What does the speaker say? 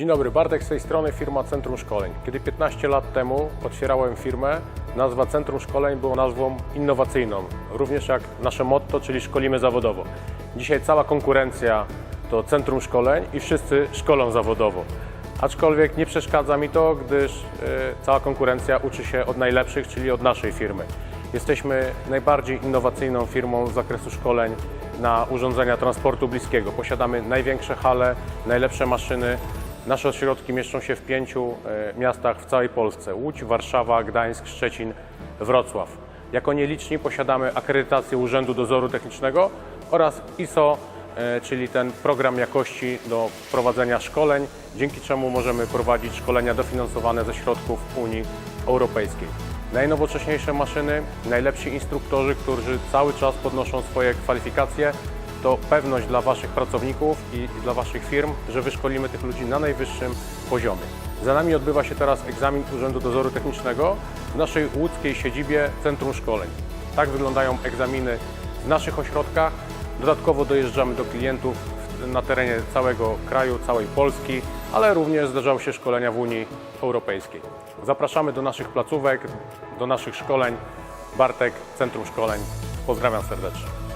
Dzień dobry, Bartek z tej strony, firma Centrum Szkoleń. Kiedy 15 lat temu otwierałem firmę, nazwa Centrum Szkoleń była nazwą innowacyjną, również jak nasze motto, czyli szkolimy zawodowo. Dzisiaj cała konkurencja to Centrum Szkoleń i wszyscy szkolą zawodowo. Aczkolwiek nie przeszkadza mi to, gdyż e, cała konkurencja uczy się od najlepszych, czyli od naszej firmy. Jesteśmy najbardziej innowacyjną firmą z zakresu szkoleń na urządzenia transportu bliskiego. Posiadamy największe hale, najlepsze maszyny. Nasze ośrodki mieszczą się w pięciu e, miastach w całej Polsce: Łódź, Warszawa, Gdańsk, Szczecin, Wrocław. Jako nieliczni posiadamy akredytację Urzędu Dozoru Technicznego oraz ISO, e, czyli ten program jakości do prowadzenia szkoleń, dzięki czemu możemy prowadzić szkolenia dofinansowane ze środków Unii Europejskiej. Najnowocześniejsze maszyny, najlepsi instruktorzy, którzy cały czas podnoszą swoje kwalifikacje, to pewność dla Waszych pracowników i dla Waszych firm, że wyszkolimy tych ludzi na najwyższym poziomie. Za nami odbywa się teraz egzamin Urzędu Dozoru Technicznego w naszej łódzkiej siedzibie Centrum Szkoleń. Tak wyglądają egzaminy w naszych ośrodkach. Dodatkowo dojeżdżamy do klientów na terenie całego kraju, całej Polski, ale również zdarzały się szkolenia w Unii Europejskiej. Zapraszamy do naszych placówek, do naszych szkoleń. Bartek, Centrum Szkoleń. Pozdrawiam serdecznie.